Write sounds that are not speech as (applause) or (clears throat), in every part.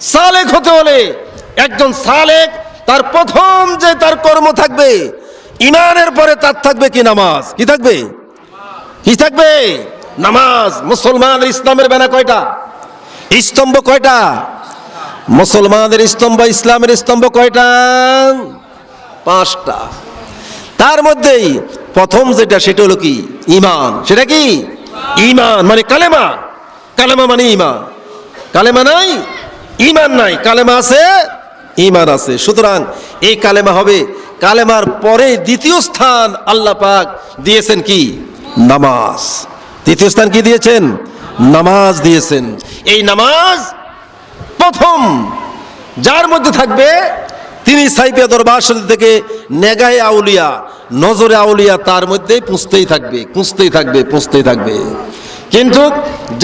সালেক হতে হলে একজন সালেক তার প্রথম যে তার কর্ম থাকবে, ইমানের পরে তার থাকবে কি নামাজ? কি থাকবে? কি থাকবে? নামাজ। মুসলমান ইসলামের বেনা কয়টা? স্তম্ভ কয়টা? মুসলমানদের স্তম্ভ, ইসলামের স্তম্ভ কয়টা? পাঁচটা। তার মধ্যেই প্রথম যেটা, সেটা হলো কি? ইমান। সেটা কি? ইমান। মানে কালেমা। কালেমা মানে ইমান। কালেমা নাই? ইমান নাই, কালেমা আছে? ইমান আছে। সুতরাং এই কালেমা হবে কালেমার পরে দ্বিতীয় স্থান আল্লাহ পাক দিয়েছেন কি? নামাজ। দ্বিতীয় স্থান কি দিয়েছেন? নামাজ দিয়েছেন। এই নামাজ প্রথম যার মধ্যে থাকবে তিনি সাইপিয়া দরবার শরীফ থেকে নেগায় আউলিয়া, নজরে আউলিয়া তার মধ্যেই পুষতেই থাকবে পুষতেই থাকবে পুষতেই থাকবে। কিন্তু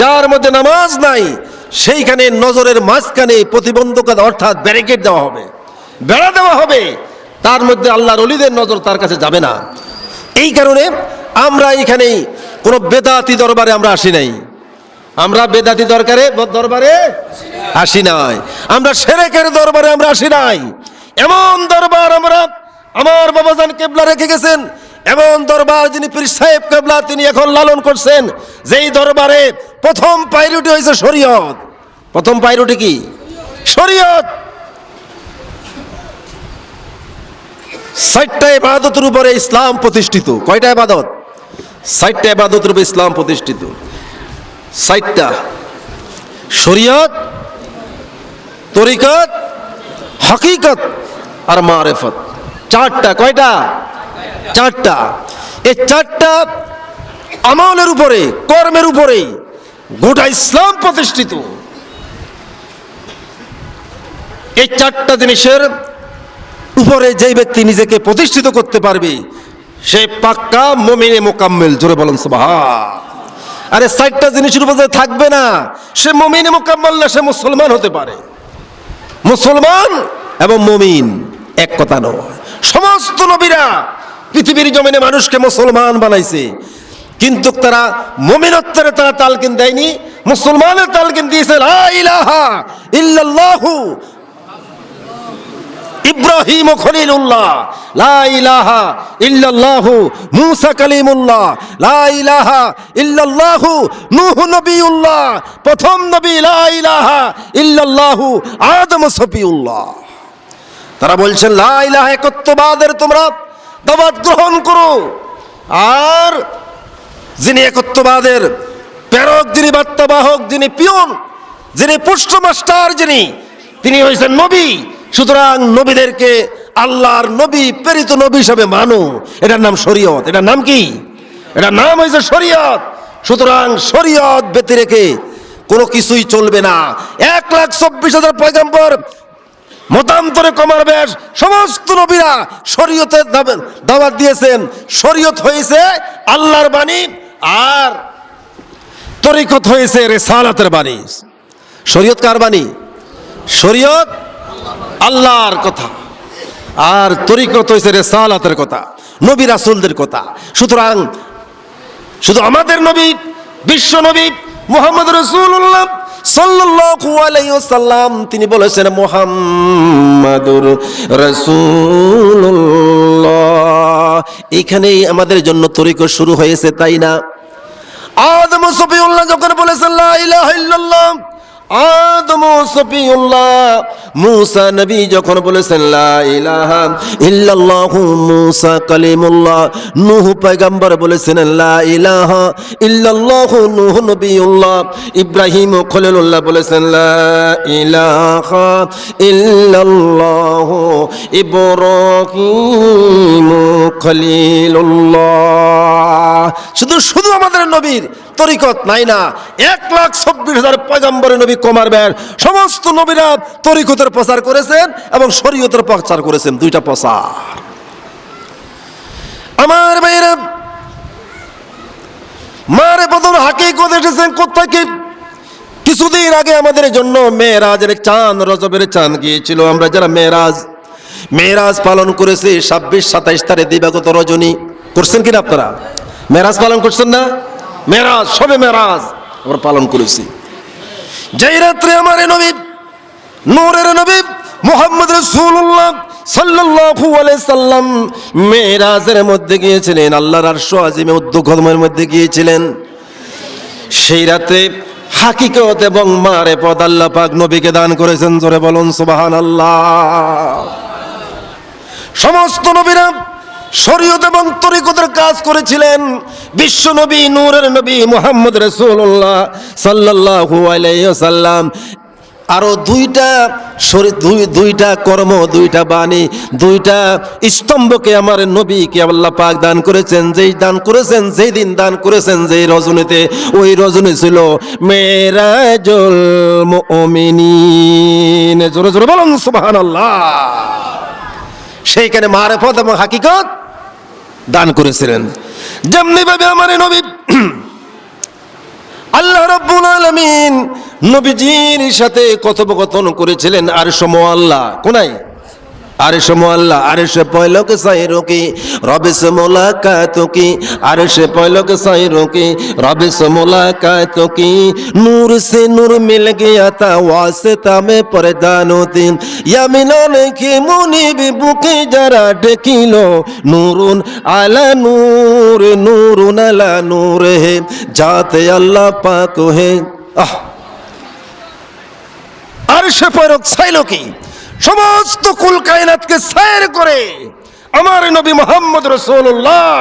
যার মধ্যে নামাজ নাই সেইখানে নজরের মাঝখানে প্রতিবন্ধকতা অর্থাৎ ব্যারিকেড দেওয়া হবে। বেড়া দেওয়া হবে। তার মধ্যে আল্লাহর অলিদের নজর তার কাছে যাবে না। এই কারণে আমরা এখানেই কোনো বেদাতি দরবারে আমরা আসি নাই। আমরা বেদাতি দরকারে দরবারে আসি নাই। আমরা সেরেকের দরবারে আমরা আসি নাই। এমন দরবার আমরা আমার বাবাজান কেবলা রেখে গেছেন। এমন দরবার যিনি পীর সাহেব কেবলা, তিনি এখন লালন করছেন। যেই দরবারে প্রথম পাইরুটি হয়েছে শরীয়ত। প্রথম পাইরুটি কি? শরীয়ত! ষাটটা ইবাদতের উপরে ইসলাম প্রতিষ্ঠিত। কয়টা ইবাদত? ষাটটা ইবাদতের উপরে ইসলাম প্রতিষ্ঠিত। ষাটটা। শরীয়ত, তরিকত, হকিকত আর মারেফত। চারটা। কয়টা? চারটা। এই চারটা আমলের উপরে, কর্মের উপরে গোটা ইসলাম প্রতিষ্ঠিত। এই চারটা জিনিসের উপরে যেই ব্যক্তি নিজেকে প্রতিষ্ঠিত করতে পারবে, সে পাক্কা মমিনে মোকাম্মেল, জোরে বলেন আরে চারটা জিনিসের উপর থাকবে না, সে মমিনে মোকাম্মেল না, সে মুসলমান হতে পারে। মুসলমান এবং মমিন এক কথা নয়। সমস্ত নবীরা পৃথিবীর জমিনে মানুষকে মুসলমান বানাইছে, কিন্তু তারা মমিনত্বের তারা তালকিন দেয়নি, মুসলমানের তালকিন দিয়েছে ইল্লাল্লাহু ইব্রাহিম খলিলুল্লাহ। লা ইলাহা ইল্লাল্লাহু মুসা কালিমুল্লাহ। লা ইলাহা ইল্লাল্লাহু নূহ নবিউল্লাহ। প্রথম নবী লা ইলাহা ইল্লাল্লাহু আদম সফিউল্লাহ। তারা বলছেন, লা ইলাহা একত্ববাদের তোমরা দাওয়াত গ্রহণ করো। আর যিনি একত্ববাদের প্রেরক, যিনি বার্তাবাহক, যিনি পিয়ন, যিনি পুষ্ট মাস্টার যিনি, তিনি হয়েছেন নবী। সুতরাং নবীদেরকে আল্লাহর নবী, প্রেরিত নবী হিসাবে মানো। এটার নাম শরীয়ত। এটার নাম কি? এটার নাম হয়েছে শরীয়ত। সুতরাং শরীয়ত ব্যতি রেখে কোনো কিছুই চলবে না। এক লাখ চব্বিশ হাজার পয়গাম্বর মতান্তরে কমার ব্যাস সমস্ত নবীরা শরীয়তের দাওয়াত দিয়েছেন। শরীয়ত হয়েছে আল্লাহর বাণী আর তরিকত হয়েছে রেসালাতের বাণী। শরীয়ত কার বাণী? শরীয়ত আল্লাহর কথা। আর তরিকত হয়েছে রেসালাতের কথা, নবী রাসুলদের কথা। সুতরাং শুধু আমাদের নবী, বিশ্ব নবী মোহাম্মদ রসুল্লাহ ওয়াসাল্লাম, তিনি বলেছেন মুহাম্মাদুর রাসূলুল্লাহ। এখানেই আমাদের জন্য তরিকত শুরু হয়েছে, তাই না? আদম সফিউল্লাহ যখন বলেছেন আদম সফিউল্লাহ। মুসা বলেছেন লা ইলাহা ইব্রাহিম খলিলুল্লাহ বলেছেন লা ইলাহা ইব্রাহিম খলিলুল্লাহ। শুধু শুধু আমাদের নবীর তরিকত নাই না, এক লাখ চব্বিশ হাজার পয়গম্বরের নবী কমার ব্যার সমস্ত নবীরা তরিকতের প্রচার করেছেন এবং শরীয়তের প্রচার করেছেন, দুইটা প্রচার। আমার ভাইয়েরা, মারে বদল হাকিকত এসেছেন, কোথায় কিছুদিন আগে আমাদের জন্য মেয়েরাজের চাঁদ, রজবের চাঁদ গিয়েছিল। আমরা যারা মেয়েরাজ মেয়েরাজ পালন করেছে ছাব্বিশ, সাতাইশ তারিখ দিবাগত রজনী। করছেন কিনা আপনারা? মেরাজ পালন করছেন না? মেরাজ সবে মেরাজ আমরা পালন করেছি। যেই রাত্রে আমার নবী, নূরের নবী মোহাম্মদ রসুল্লাহ আলাইহি সাল্লাম মেরাজের মধ্যে গিয়েছিলেন, আল্লাহর আরশ আজিমে উদ্যোগমের মধ্যে গিয়েছিলেন। সেই রাতে হাকিকত এবং মারে পদ আল্লাহ পাক নবীকে দান করেছেন, জোরে বলুন সুবহানাল্লাহ। সমস্ত নবীরা শরীয়ত এবং তরিকতের কাজ করেছিলেন। বিশ্ব নবী, নূরের নবী মোহাম্মদ রসুল্লাহ সাল্লাল্লাহু আলাইহি সাল্লাম আরও দুইটা দুই দুইটা কর্ম, দুইটা বাণী, দুইটা স্তম্ভকে আমার নবীকে আল্লাহ পাক দান করেছেন। যেই দান করেছেন, যেই দিন দান করেছেন, যেই রজনীতে, ওই রজনী ছিল মেরাজুল মুমিনিন। জোরে জোরে বলুন, সুবহানাল্লাহ। সেইখানে মারেফত এবং হাকিকত দান করেছিলেন। যেমনি ভাবে আমার নবী, (clears throat) আল্লাহ রাব্বুল আলামিন নবীজির সাথে কথোপকথন করেছিলেন আর সম আল্লাহ। কোনাই আরেশ মোল্লা আরেশ পয়লক সাই রোকি রবেশ মোলাকাত কি? আরেশ পয়লক সাই রোকি রবেশ মোলাকাত কি? নূর সে নূর মিল গিয়া তা ওয়াসিতা মে পরদান দিন ইয়ামিনন কি মুনিব বুকে যারা ডেকিল নূরুন আলা নূর, নূরুন আলা নূর হে, যাতে আল্লাহ পাক হে। আহ! আরশে পয়লক সাইলো কি সমস্ত কুল কায়নাতকে সায়ের করে আমার নবী মোহাম্মদ রসুল্লাহ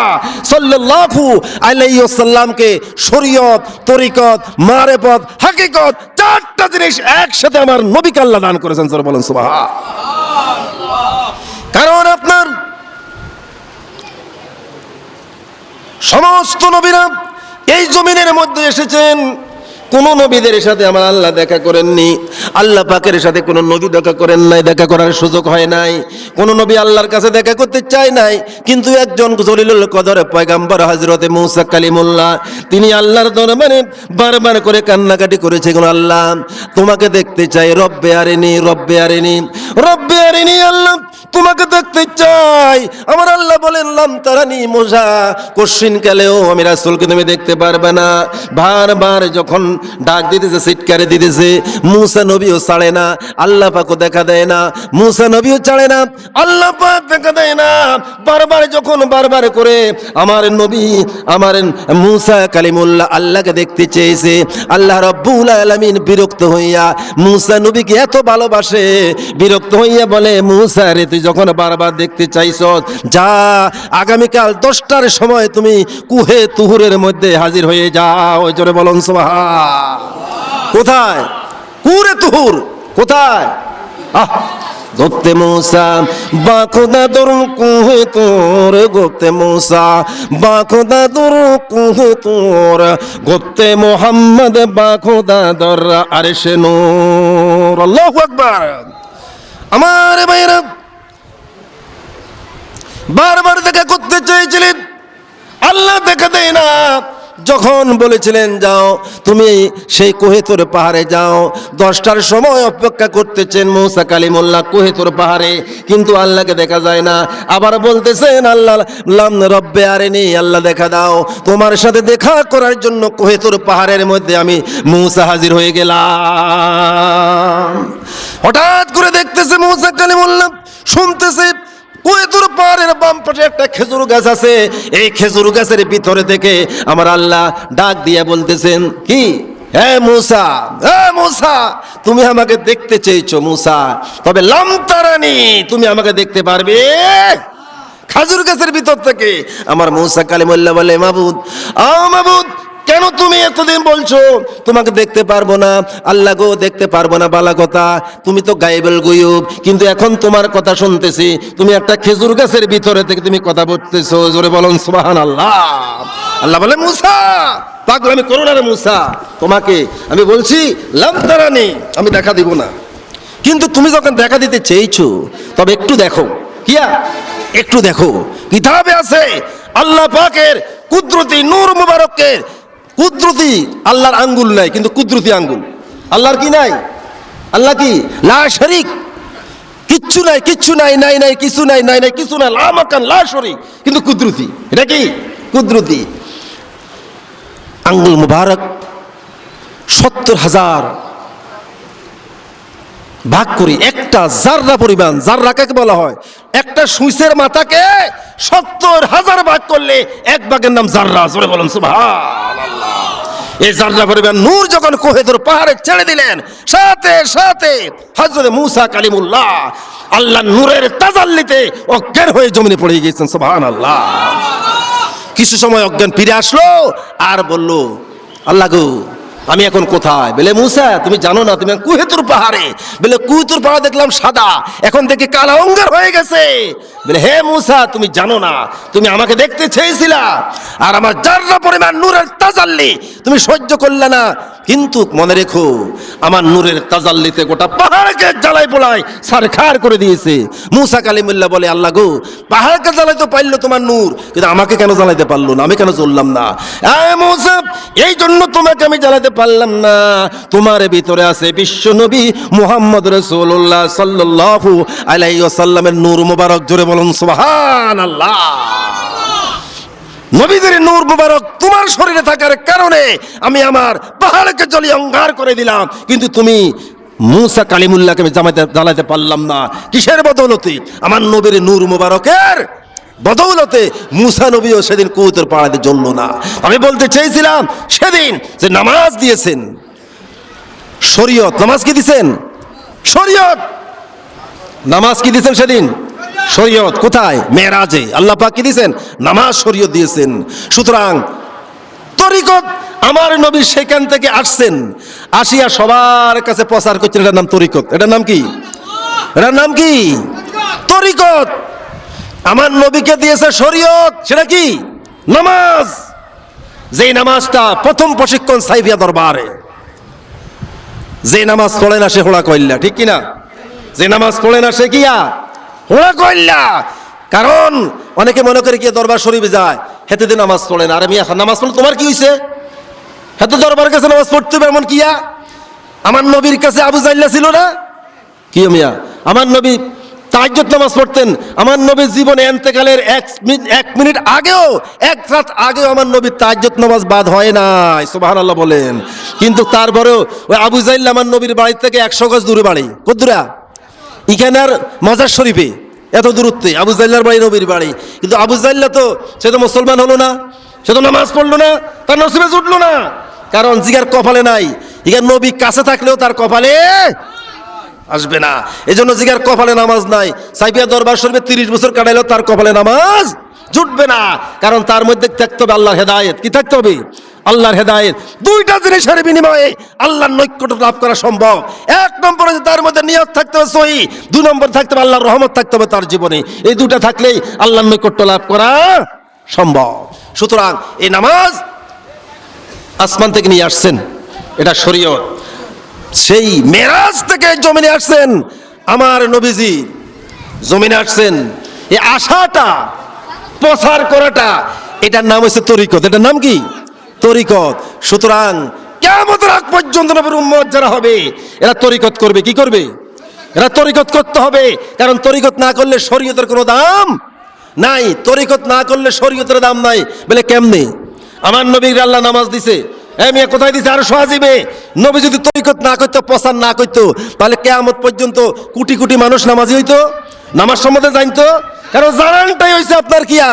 সাল্লাল্লাহু আলাইহি সাল্লামকে শরীয়ত, তরিকত, মারেফত, হাকিকত চারটা জিনিস একসাথে আমার নবীকে আল্লাহ দান করেছেন স্যার বলেন সুবহান কারণ আপনার সমস্ত নবীরা এই জমিনের মধ্যে এসেছেন কোন নবীদের সাথে আমার আল্লাহ দেখা করেননি, আল্লাহ পাকের সাথে কোনো নবী দেখা করেন নাই, দেখা করার সুযোগ হয় নাই। কোন নবী আল্লাহর কাছে দেখা করতে চায় নাই, কিন্তু একজন জলিলুল কদর পয়গাম্বর হজরতে মৌসা কালিমুল্লাহ, তিনি আল্লাহর দরবারে বারবার করে কান্নাকাটি করেছে, কোন আল্লাহ, তোমাকে দেখতে চাই, রব্বে আরেনি রব্বে আরেনি রব্বে আরেনি আল্লাহ তোমাকে দেখতে চাই। আমার আল্লাহ বলেন, লাম তারানি মোজা। কশিন কালেও আমি রাসূলকে তুমি দেখতে পারবে না। বারবার যখন ডাক দিতেছে সিটকারে দিতেছে, মুসা নবীও ছাড়ে না, আল্লাহ পাকও দেখা দেয় না। মুসা নবীও ছাড়ে না, আল্লাহ পাক দেখা দেয় না। বারবার যখন, বারবার করে আমার নবী, আমার মুসা কালিমুল্লাহ আল্লাহকে দেখতে চেয়েছে। আল্লাহ রব্বুল আলামিন বিরক্ত হইয়া মুসা নবীকে এত ভালোবাসে, বিরক্ত হইয়া বলে, মুসা রে, তুই যখন বারবার দেখতে চাইছ, যা আগামীকাল দশটার সময় তুমি কুহে তুহুরের মধ্যে হাজির হয়ে যাও। জোরে বলুন সোহা কোথায়? কুরে তুহুর, কোথায়? গোপ্তে মূসা বাখুদা দর কুহে তোর গোপ্তে মূসা বাখুদা দর কুহে তোর গোপ্তে মোহাম্মদ বাখুদা দর আরশে নূর। আল্লাহু আকবার। আমার ভাইরা বারবার দেখা করতে চেয়েছিলেন। আল্লাহ দেখা দেয় না। যখন বলেছিলেন, যাও, তুমি সেই কোহেতুর পাহাড়ে যাও। দশটার সময় অপেক্ষা করতেছেন মৌসা কালিমুল্লাহ কোহেতুর পাহাড়ে। কিন্তু আল্লাহকে দেখা যায় না। আবার বলতেছেন, আল্লাহ, লাম আরে নেই আল্লাহ দেখা দাও। তোমার সাথে দেখা করার জন্য কোহেতুর পাহাড়ের মধ্যে আমি মৌসা হাজির হয়ে গেলাম। হঠাৎ করে দেখতেছে মৌসা কালিমুল্লাহ, শুনতেছে কুয়েতুর পাহাড়ের বাম পাশে একটা খেজুর গাছ আছে। এই খেজুর গাছের ভিতরে থেকে আমার আল্লাহ ডাক দিয়া বলতেছেন, কি? হ্যাঁ মুসা হ্যাঁ মুসা, তুমি আমাকে দেখতে চেয়েছো মুসা, তবে লামতারানি তুমি আমাকে দেখতে পারবে? খাজুর গাছের ভিতর থেকে আমার মৌসা কালিমুল্লাহ বলে, মাবুদ আ মাবুদ কেন তুমি এতদিন বলছো? তোমাকে দেখতে পারব না। আল্লাহ গো দেখতে পারব না, বালা কথা। তুমি তো গায়েবেল গুয়ুব। কিন্তু এখন তোমার কথা শুনতেছি। তুমি একটা খেজুর গাছের ভিতরে থেকে তুমি কথা বলতেছো। জোরে বলুন সুবাহান আল্লাহ আল্লাহ বলে, মুসা, পাগল, আমি করো না রে মুসা। তোমাকে আমি বলছি লামতারানি আমি দেখা দিব না। কিন্তু তুমি যখন দেখা দিতে চেয়েছো, তবে একটু দেখো। কিয়া? একটু দেখো। কিতাবে আছে, আল্লাহ পাকের কুদরতি নূর মুবারকের কুদরতি আল্লাহর আঙ্গুল নাই, কিন্তু কুদরতি আঙ্গুল। আল্লাহর কি নাই? আল্লাহ কি? লা শরিক। কিচ্ছু নাই কিচ্ছু নাই নাই নাই, কিছু নাই নাই নাই, কিছু নাই, লা মাকান, লা শরিক। কিন্তু কুদরতি। এটা কি? কুদরতি। আঙ্গুল মুবারক, সত্তর হাজার ভাগ করি একটা জাররা পরিমাণ, জাররা কাকে বলা হয়? একটা সুইসের মাথাকে সত্তর হাজার ভাগ করলে এক ভাগের নাম জাররা। জোরে বলুন, সুবহানাল্লাহ। এই জাররা পরিবার নূর যখন কোহেদুর পাহাড়ে ছেড়ে দিলেন, সাথে সাথে হযরত মূসা কালিমুল্লাহ আল্লাহ নূরের তাজাল্লিতে অজ্ঞান হয়ে জমিনে পড়ে গিয়েছেন, সুবহানাল্লাহ। কিছু সময় অজ্ঞান ফিরে আসলো আর বলল, আল্লাহ গো আমি এখন কোথায়? বলে, মুসা, তুমি জানো না, তুমি কুহেতুর পাহাড়ে। বলে, কুহেতুর পাহাড় দেখলাম সাদা, এখন দেখি কালা অঙ্গার হয়ে গেছে। বলে, হে মুসা, তুমি জানো না, তুমি আমাকে দেখতে চেয়েছিলা, আর আমার যার্রা পরিমাণ নূরের তাজাল্লি, তুমি সহ্য করলে না। কিন্তু মনে রেখো, আমার নূরের তাজাল্লিতে গোটা পাহাড়কে জ্বালাই পোলাই সারখার করে দিয়েছে। মুসা কালিমুল্লাহ বলে, আল্লাহ গো, পাহাড়কে জ্বালাইতে পারল তোমার নূর, কিন্তু আমাকে কেন জ্বালাইতে পারল না? আমি কেন চললাম না? এই জন্য তোমাকে আমি জ্বালাতে পারলাম না। তোমার ভিতরে আছে বিশ্ব নবী মুহাম্মদ রসুল্লাহ সাল্লাল্লাহু আলাইহি ওয়াসাল্লামের নূর মুবারক। জোরে বলুন, সুবহানাল্লাহ। নবীদের নূর মুবারক তোমার শরীরে থাকার কারণে আমি আমার পাহাড়কে জলি অঙ্গার করে দিলাম। কিন্তু তুমি মুসা কালিমুল্লাহকে আমি জামাইতে জ্বালাতে পারলাম না। কিসের বদৌলতে? আমার নবীর নূর মুবারকের বদৌলতে মুসা নবীও সেদিন কৌতের পাড়াতে জ্বলল না। আমি বলতে চেয়েছিলাম সেদিন যে নামাজ দিয়েছেন। শরীয়ত নামাজ কি দিছেন? শরীয়ত! নামাজ কি দিয়েছেন সেদিন? শরীয়ত, কোথায়? মেয়েরাজে। আল্লাহ পাক কি দিয়েছেন নামাজ শরীয়ত দিয়েছেন। সুতরাং তরিকত আমার নবী সেখান থেকে আসছেন। আসিয়া সবার কাছে প্রচার করছেন। এটার নাম তরিকত। এটার নাম কি? এটার নাম কি? তরিকত! আমার নবীকে দিয়েছে শরীয়ত, সেটা কি? নামাজ। যেই নামাজটা প্রথম প্রশিক্ষণ সাইফিয়া দরবারে। যে নামাজ পড়ে না সে হোড়া কইল্লা, ঠিক কিনা? যে নামাজ পড়ে না সে কিয়া হোড়া কইল্লা। কারণ অনেকে মনে করে কি দরবার শরীফে যায়, হেতে দিয়ে নামাজ পড়ে না। আরে মিয়া, নামাজ পড়লে তোমার কি হয়েছে হেতে দরবার কাছে নামাজ পড়তে হবে এমন কিয়া আমার নবীর কাছে আবু জাইল্লা ছিল না? কি মিয়া? আমার নবী তাজ্জত নামাজ পড়তেন। আমার নবীর জীবনে এন্তেকালের এক মিনিট এক মিনিট আগেও, এক রাত আগেও আমার নবীর তাজ্জত নামাজ বাদ হয় নাই। সুবাহান আল্লাহ বলেন। কিন্তু তারপরেও ওই আবু জাইল্লা আমার নবীর বাড়ি থেকে একশো গজ দূরে বাড়ি। কদ্দুরা? এখানে আর মাজার শরীফে। এত দূরত্বে আবু জাইল্লার বাড়ি, নবীর বাড়ি। কিন্তু আবু জাইল্লা তো, সে তো মুসলমান হলো না। সে তো নামাজ পড়ল না, তার নসিবে জুটলো না। কারণ জিগার কপালে নাই। ইগার নবী কাছে থাকলেও তার কপালে আসবে না। এই জন্য জিগার কপালে নামাজ নাই। সাইফিয়া দরবার শরীফে তিরিশ বছর কাটাইলেও তার কপালে নামাজ জুটবে না। কারণ তার মধ্যে থাকতে হবে আল্লাহর হেদায়েত। কি থাকতে হবে? আল্লাহর হেদায়েত। দুইটা জিনিসের বিনিময়ে আল্লাহর নৈকট্য লাভ করা সম্ভব। এক নম্বরে তার মধ্যে নিয়ত থাকতে হবে সহি। দুই নম্বর থাকতে হবে আল্লাহর রহমত থাকতে হবে তার জীবনে। এই দুটা থাকলেই আল্লাহর নৈকট্য লাভ করা সম্ভব। সুতরাং এই নামাজ আসমান থেকে নিয়ে আসছেন। এটা শরীয়ত। সেই মেরাজ থেকে জমিনে আসছেন আমার নবীজি। জমিনে আসছেন। এই আশাটা প্রচার করাটা, এটার নাম হচ্ছে তরিকত। এটার নাম কি? তরিকত। সুতরাং কেমন আগ পর্যন্ত নবীর উম্মত যারা হবে, এরা তরিকত করবে। কি করবে? এরা তরিকত করতে হবে। কারণ তরিকত না করলে শরীয়তের কোনো দাম নাই। তরিকত না করলে শরীয়তের দাম নাই। বলে কেমনে? আমার নবীর আল্লাহ নামাজ দিছে। এ মেয়ে কোথায় দিছে? আর সহাজিবে নবী যদি তরিকত না করতো প্রচার না করতো, তাহলে কেয়ামত পর্যন্ত কোটি কোটি মানুষ নামাজি হইতো, নামাজ সম্বন্ধে জানতো। কারণ জানানটাই হয়েছে আপনার কিয়া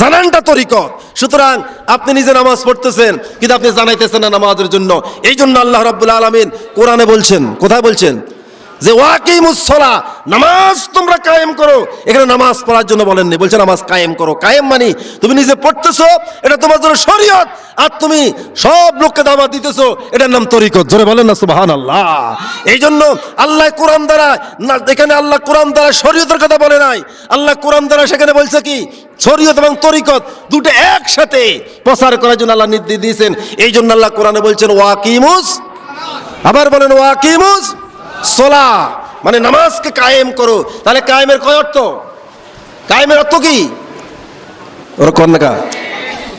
জানানটা তরিকত। সুতরাং আপনি নিজে নামাজ পড়তেছেন, কিন্তু আপনি জানাইতেছেন না নামাজের জন্য। এই জন্য আল্লাহ রাব্বুল আলামিন কোরআনে বলছেন, কোথায় বলছেন? যে ওয়াকিমুসলা নামাজ তোমরা কায়েম করো। এখানে নামাজ পড়ার জন্য বলেননি, বলছে নামাজ কায়েম করো। কায়েম মানে তুমি নিজে পড়তেছো, এটা তোমার জন্য শরীয়ত, আর তুমি সব লোককে দাওয়াত দিতেছো, এটার নাম তরিকত। জোরে বলেন না সুবাহান আল্লাহ এই জন্য আল্লাহ কোরআন দ্বারা, না, এখানে আল্লাহ কোরআন দ্বারা শরীয়তের কথা বলে নাই। আল্লাহ কোরআন দ্বারা সেখানে বলছে কি, শরীয়ত এবং তরিকত দুটো একসাথে প্রচার করার জন্য আল্লাহ নির্দেশ দিয়েছেন। এই জন্য আল্লাহ কোরআনে বলছেন, ওয়াকিমুস, আবার বলেন, ওয়াকিমুস সোলা মানে নামাজকে কায়েম করো। তাহলে কায়েমের কয় অর্থ? কায়েমের অর্থ কি? ওরা কর না কা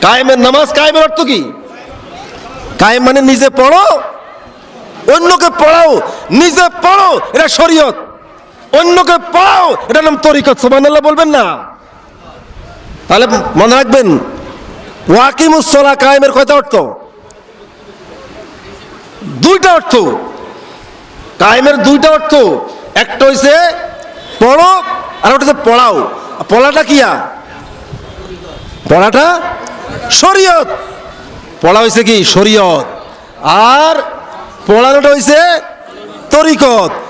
কায়েমের নামাজ কায়েমের অর্থ কি? কায়েম মানে নিজে পড়ো, অন্যকে পড়াও, নিজে পড়ো, এটা শরীয়ত। অন্যকে পড়াও এটা নাম তরিকত, সুবহানাল্লাহ বলবেন না। তাহলে মনে রাখবেন, ওয়াকিমুস সোলা কায়েমের কয়টা অর্থ? দুইটা অর্থ। কায়েমের দুইটা অর্থ। একটা হইছে পড়ো, আর ওটা হচ্ছে পড়াও। পড়াটা কিয়া? পড়াটা শরীয়ত। পড়া হয়েছে কি? শরীয়ত। আর পড়ানোটা হয়েছে তরিকত।